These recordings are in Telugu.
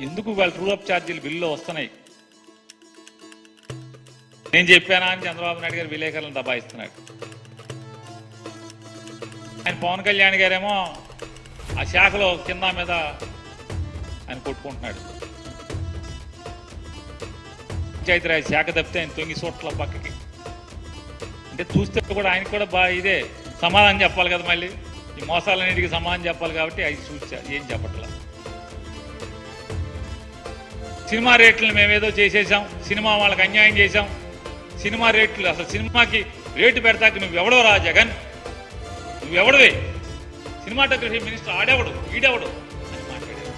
ఎందుకు వాళ్ళ ట్రూ అప్ ఛార్జీలు బిల్లులో వస్తున్నాయి? నేను చెప్పానా అని చంద్రబాబు నాయుడు గారు విలేకరులను దబాయిస్తున్నాడు. ఆయన పవన్ కళ్యాణ్ గారేమో ఆ శాఖలో కింద మీద ఆయన కొట్టుకుంటున్నాడు. పంచాయతీరాజ్ శాఖ తప్పితే ఆయన తొంగి చోట్ల పక్కకి. అంటే చూస్తే కూడా ఆయన కూడా బా ఇదే సమాధానం చెప్పాలి కదా మళ్ళీ. ఈ మోసాలన్నిటికీ సమాధానం చెప్పాలి కాబట్టి అవి చూసా ఏం చెప్పట్లా? సినిమా రేట్లు మేమేదో చేసేసాం సినిమా వాళ్ళకి అన్యాయం చేశాం. సినిమా రేట్లు అసలు సినిమాకి రేటు పెడతాకి నువ్వెవడో రా జగన్. నువ్వెవడవే? సినిమాటోగ్రఫీ మినిస్టర్ ఆడేవడు? ఈడెవడు? అని మాట్లాడారు.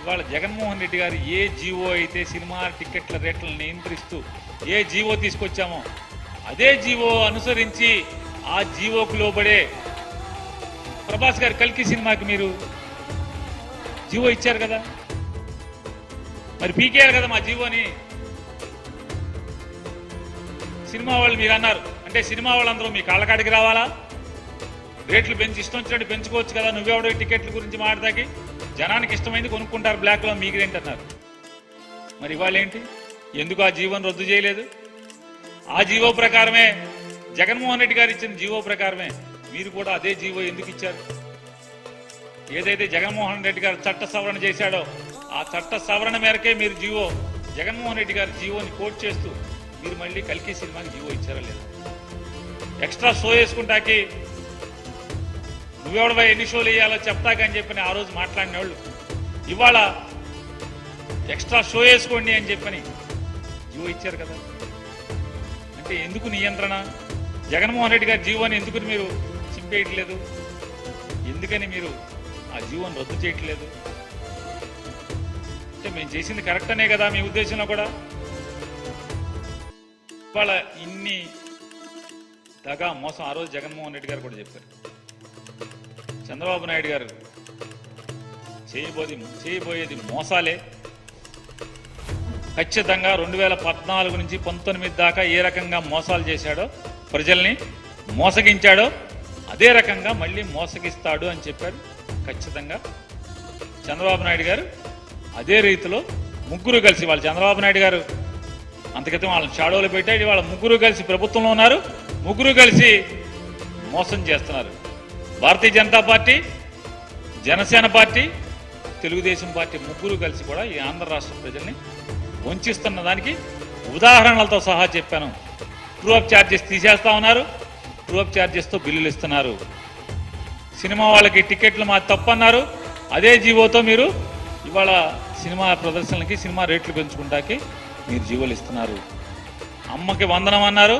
ఇవాళ జగన్మోహన్ రెడ్డి గారు ఏ జీవో అయితే సినిమా టికెట్ల రేట్లను నియంత్రిస్తూ ఏ జీవో తీసుకొచ్చామో అదే జీవో అనుసరించి ఆ జీవోకు లోబడే ప్రభాస్ గారు కల్కి సినిమాకి మీరు జీవో ఇచ్చారు కదా? మరి పీకేయాలి కదా మా జీవోని? సినిమా వాళ్ళు మీరు అన్నారు అంటే సినిమా వాళ్ళందరూ మీ కాళ్ళకాడికి రావాలా? రేట్లు పెంచి ఇష్టం వచ్చినట్టు పెంచుకోవచ్చు కదా నువ్వెవడో టికెట్ల గురించి మాట్లాడదాకి జనానికి ఇష్టమైంది కొనుక్కుంటారు బ్లాక్లో మీకేంటన్నారు? మరి ఇవాళ ఏంటి ఎందుకు ఆ జీవోని రద్దు చేయలేదు? ఆ జీవో ప్రకారమే జగన్మోహన్ రెడ్డి గారు ఇచ్చిన జీవో ప్రకారమే మీరు కూడా అదే జీవో ఎందుకు ఇచ్చారు? ఏదైతే జగన్మోహన్ రెడ్డి గారు చట్ట సవరణ చేశాడో ఆ చట్ట సవరణ మేరకే మీరు జీవో జగన్మోహన్ రెడ్డి గారి జీవోని కోట్ చేస్తూ మీరు మళ్ళీ కల్కి సినిమాకి జీవో ఇచ్చారా లేదా? ఎక్స్ట్రా షో వేసుకుంటాకి నువ్వెవడవా ఎన్ని షోలు వేయాలో చెప్తాకని చెప్పని ఆ రోజు మాట్లాడిన వాళ్ళు ఇవాళ ఎక్స్ట్రా షో వేసుకోండి అని చెప్పని జీవో ఇచ్చారు కదా. అంటే ఎందుకు నియంత్రణ? జగన్మోహన్ రెడ్డి గారి జీవోని ఎందుకు మీరు చింపేయట్లేదు? ఎందుకని మీరు ఆ జీవోని రద్దు చేయట్లేదు? అంటే మేము చేసింది కరెక్ట్ అనే కదా మీ ఉద్దేశంలో కూడా? ఇవాళ ఇన్ని దగా మోసం ఆ రోజు జగన్మోహన్ రెడ్డి గారు కూడా చెప్పారు. చంద్రబాబు నాయుడు గారు చేయబోది చేయబోయేది మోసాలే. ఖచ్చితంగా రెండు వేల పద్నాలుగు నుంచి పంతొమ్మిది దాకా ఏ రకంగా మోసాలు చేశాడో ప్రజల్ని మోసగించాడో అదే రకంగా మళ్ళీ మోసగిస్తాడు అని చెప్పారు. ఖచ్చితంగా చంద్రబాబు నాయుడు గారు అదే రీతిలో ముగ్గురు కలిసి వాళ్ళు చంద్రబాబు నాయుడు గారు అంతకైతే వాళ్ళని షాడోలు పెట్టాడు వాళ్ళ ముగ్గురు కలిసి ప్రభుత్వంలో ఉన్నారు. ముగ్గురు కలిసి మోసం చేస్తున్నారు. Bharatiya Janata party Janasena party Telugu Desam party ముగ్గురు కలిసి కూడా ఈ ఆంధ్ర రాష్ట్ర ప్రజల్ని వంచిస్తున్న దానికి ఉదాహరణలతో సహా చెప్పాను. ట్రూ అప్ ఛార్జెస్ తీసేస్తా ఉన్నారు. ట్రూ అప్ ఛార్జెస్తో బిల్లులు ఇస్తున్నారు. సినిమా వాళ్ళకి టికెట్లు మా తప్పన్నారు. అదే జీవోతో మీరు ఇవాళ సినిమా ప్రదర్శనలకి సినిమా రేట్లు పెంచుకుంటాకి మీరు జీవోలు ఇస్తున్నారు. అమ్మకి వందనం అన్నారు.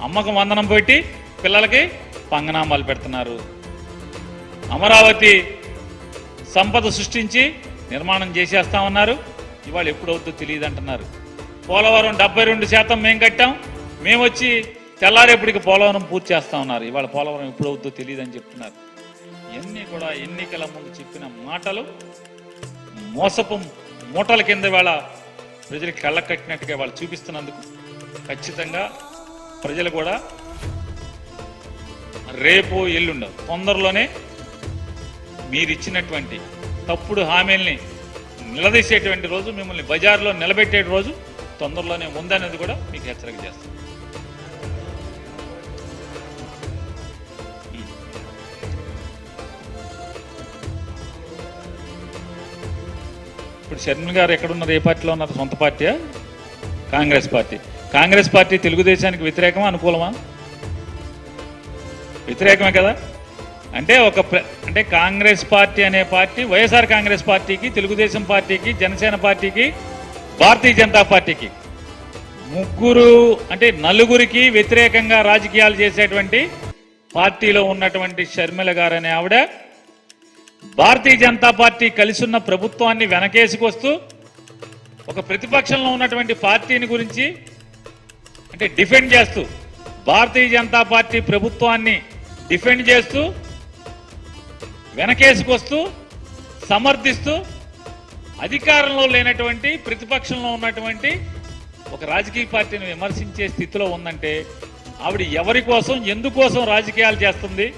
అమ్మకు వందనం పెట్టి పిల్లలకి పంగనామాలు పెడుతున్నారు. అమరావతి సంపద సృష్టించి నిర్మాణం చేసేస్తా ఉన్నారు. ఇవాళ ఎప్పుడవుద్దో తెలియదు అంటున్నారు పోలవరం డెబ్బై రెండు శాతం మేము కట్టాం. మేము వచ్చి తెల్లారేపటికి పోలవరం పూర్తి చేస్తా ఉన్నారు. ఇవాళ పోలవరం ఎప్పుడవుద్దో తెలియదు అని చెప్తున్నారు. ఇవన్నీ కూడా ఎన్నికల ముందు చెప్పిన మాటలు మోసపు మూటల కింద వేళ ప్రజలకు కళ్ళ కట్టినట్టుగా వాళ్ళు చూపిస్తున్నందుకు ఖచ్చితంగా ప్రజలు కూడా రేపు ఎల్లుండ తొందరలోనే మీరు ఇచ్చినటువంటి తప్పుడు హామీల్ని నిలదీసేటువంటి రోజు మిమ్మల్ని బజార్లో నిలబెట్టే రోజు తొందరలోనే ఉందనేది కూడా మీకు హెచ్చరిక చేస్తాం. ఇప్పుడు షర్మిల గారు ఎక్కడున్నారు? ఏ పార్టీలో ఉన్నారు? సొంత పార్టీయా? కాంగ్రెస్ పార్టీ. కాంగ్రెస్ పార్టీ తెలుగుదేశానికి వ్యతిరేకమా? అనుకూలమా? వ్యతిరేకమే కదా? అంటే ఒక అంటే కాంగ్రెస్ పార్టీ అనే పార్టీ వైఎస్ఆర్ కాంగ్రెస్ పార్టీకి తెలుగుదేశం పార్టీకి జనసేన పార్టీకి భారతీయ జనతా పార్టీకి. ముగ్గురు అంటే నలుగురికి వ్యతిరేకంగా రాజకీయాలు చేసేటువంటి పార్టీలో ఉన్నటువంటి షర్మిల గారు అనే ఆవిడ భారతీయ జనతా పార్టీ కలిసి ఉన్న ప్రభుత్వాన్ని వెనకేసుకొస్తూ ఒక ప్రతిపక్షంలో ఉన్నటువంటి పార్టీని గురించి అంటే డిఫెండ్ చేస్తూ భారతీయ జనతా పార్టీ ప్రభుత్వాన్ని డిఫెండ్ చేస్తూ వెనకేసుకొస్తూ సమర్థిస్తూ అధికారంలో లేనటువంటి ప్రతిపక్షంలో ఉన్నటువంటి ఒక రాజకీయ పార్టీని విమర్శించే స్థితిలో ఉందంటే ఆవిడ ఎవరి కోసం ఎందుకోసం రాజకీయాలు చేస్తుంది?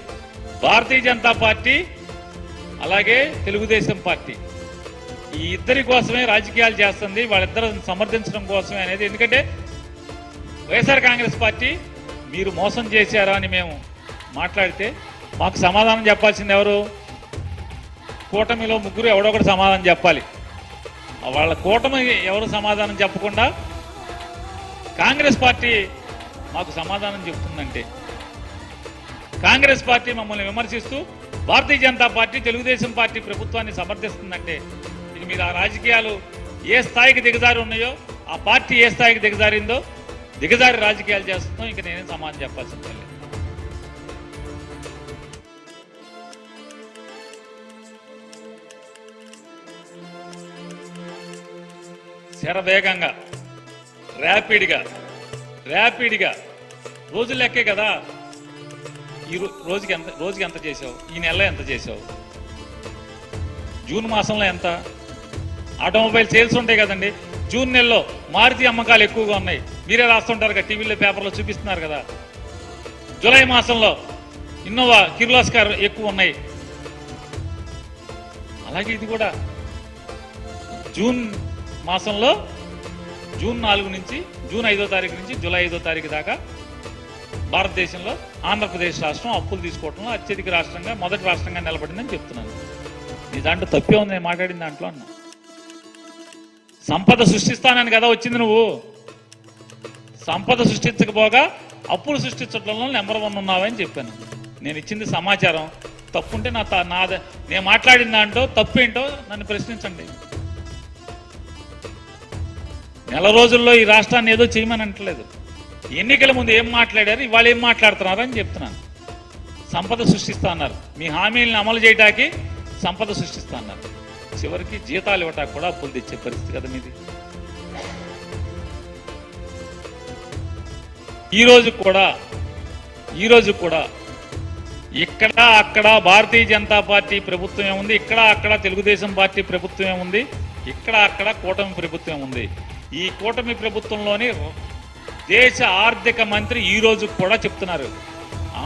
భారతీయ జనతా పార్టీ అలాగే తెలుగుదేశం పార్టీ. ఈ ఇద్దరి కోసమే రాజకీయాలు చేస్తుంది వాళ్ళిద్దరు సమర్థించడం కోసమే అనేది. ఎందుకంటే వైఎస్ఆర్ కాంగ్రెస్ పార్టీ మీరు మోసం చేశారా అని మేము మాట్లాడితే మాకు సమాధానం చెప్పాల్సింది ఎవరు? కూటమిలో ముగ్గురు ఎవడో ఒకటి సమాధానం చెప్పాలి. వాళ్ళ కూటమి ఎవరు సమాధానం చెప్పకుండా కాంగ్రెస్ పార్టీ మాకు సమాధానం చెప్తుందంటే కాంగ్రెస్ పార్టీ మమ్మల్ని విమర్శిస్తూ భారతీయ జనతా పార్టీ తెలుగుదేశం పార్టీ ప్రభుత్వాన్ని సమర్థిస్తుందంటే ఇక మీరు ఆ రాజకీయాలు ఏ స్థాయికి దిగజారి ఉన్నాయో ఆ పార్టీ ఏ స్థాయికి దిగజారిందో దిగజారి రాజకీయాలు చేస్తుందో ఇంక నేనే సమాధానం చెప్పాల్సింది శరవేగంగా ర్యాపిడ్గా ర్యాపిడ్గా రోజు లెక్కే కదా. ఈ రోజుకి ఎంత రోజుకి ఎంత చేసావు ఈ నెలలో ఎంత చేసావు జూన్ మాసంలో ఎంత? ఆటోమొబైల్ సేల్స్ ఉంటాయి కదండి. జూన్ నెలలో మారుతి అమ్మకాలు ఎక్కువగా ఉన్నాయి. మీరే రాస్తుంటారు కదా టీవీలో పేపర్లో చూపిస్తున్నారు కదా. జూలై మాసంలో ఇన్నోవా కిర్లాస్కర్ ఎక్కువ ఉన్నాయి. అలాగే ఇది కూడా. జూన్ మాసంలో జూన్ నాలుగు నుంచి జూన్ ఐదో తారీఖు నుంచి జూలై ఐదో తారీఖు దాకా భారతదేశంలో ఆంధ్రప్రదేశ్ రాష్ట్రం అప్పులు తీసుకోవడంలో అత్యధిక రాష్ట్రంగా మొదటి రాష్ట్రంగా నిలబడిందని చెప్తున్నాను నీ దాంట్లో తప్పే ఉంది నేను మాట్లాడిన దాంట్లో అన్నా. సంపద సృష్టిస్తానని కదా వచ్చింది నువ్వు. సంపద సృష్టించకపోగా అప్పులు సృష్టించడంలో నెంబర్ వన్ ఉన్నావని చెప్పాను. నేను ఇచ్చింది సమాచారం. తప్పుంటే నా తా- నా నేను మాట్లాడిన దాంట్లో తప్పేంటో నన్ను ప్రశ్నించండి. నెల రోజుల్లో ఈ రాష్ట్రాన్ని ఏదో చేయమని అంటలేదు. ఎన్నికల ముందు ఏం మాట్లాడారు? ఇవాళ ఏం మాట్లాడుతున్నారు అని చెప్తున్నాను. సంపద సృష్టిస్తా అన్నారు. మీ హామీలను అమలు చేయటానికి సంపద సృష్టిస్తా అన్నారు. చివరికి జీతాలు ఇవ్వటానికి కూడా అప్పులు తెచ్చే పరిస్థితి కదా మీది. ఈ కూడా ఈ కూడా ఇక్కడ అక్కడ భారతీయ జనతా పార్టీ ప్రభుత్వమే ఉంది ఇక్కడ అక్కడ తెలుగుదేశం పార్టీ ప్రభుత్వమే ఉంది ఇక్కడ అక్కడ కూటమి ప్రభుత్వం ఉంది ఈ కూటమి ప్రభుత్వంలోని దేశ ఆర్థిక మంత్రి ఈ రోజు కూడా చెప్తున్నారు.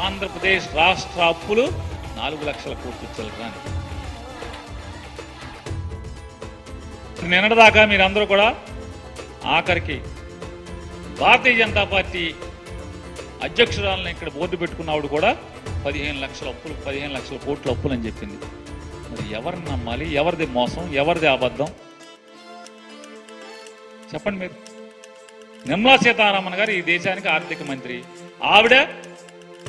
ఆంధ్రప్రదేశ్ రాష్ట్ర అప్పులు నాలుగు లక్షల కోట్లు చెల్లరాని నిన్నటిదాకా మీరందరూ కూడా ఆఖరికి భారతీయ జనతా పార్టీ అధ్యక్షురాలను ఇక్కడ బోర్డు పెట్టుకున్నవాడు కూడా పదిహేను లక్షల అప్పులు పదిహేను లక్షల కోట్ల అప్పులు అని చెప్పింది. మరి ఎవరిని నమ్మాలి? ఎవరిది మోసం? ఎవరిది అబద్ధం? చెప్పండి మీరు. నిర్మలా సీతారామన్ గారు ఈ దేశానికి ఆర్థిక మంత్రి. ఆవిడ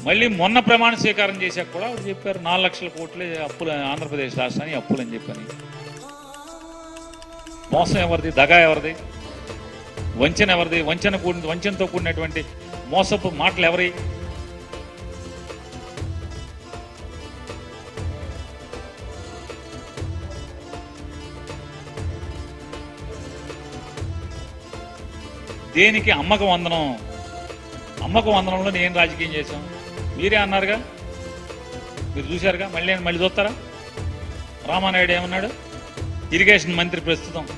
మళ్ళీ మొన్న ప్రమాణ స్వీకారం చేశాక కూడా ఆవిడ చెప్పారు నాలుగు లక్షల కోట్లే అప్పులు ఆంధ్రప్రదేశ్ రాష్ట్రానికి అప్పులు అని చెప్పని. మోసం ఎవరిది? దగా ఎవరిది? వంచన ఎవరిది? వంచన కూడి వంచనతో కూడినటువంటి మోసపు మాటలు ఎవరి? దేనికి అమ్మక వందనం? అమ్మక వందనంలో నేను రాజకీయం చేశాం? మీరే అన్నారుగా? మీరు చూశారుగా? మళ్ళీ మళ్ళీ చూస్తారా? రామానాయుడు ఏమన్నాడు? ఇరిగేషన్ మంత్రి ప్రస్తుతం.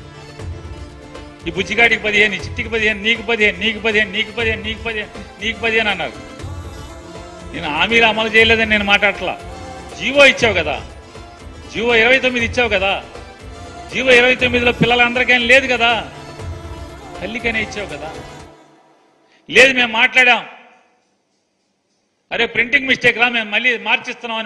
ఈ బుజ్జిగాడికి పదిహేను ఈ చిట్టికి పదిహేను నీకు పదిహేను నీకు పదిహేను నీకు పదిహేను నీకు పదిహేను నీకు పదిహేను అన్నారు. నేను హామీలు అమలు చేయలేదని నేను మాట్లాడట్లా. జీవో ఇచ్చావు కదా. జీవో ఇరవై తొమ్మిది ఇచ్చావు కదా. జీవో ఇరవై తొమ్మిదిలో పిల్లలందరికీ లేదు కదా. తల్లికనే ఇచ్చావు కదా? లేదు మేము మాట్లాడాం. అరే ప్రింటింగ్ మిస్టేక్ రా మేము మళ్ళీ మార్చిస్తున్నాం అని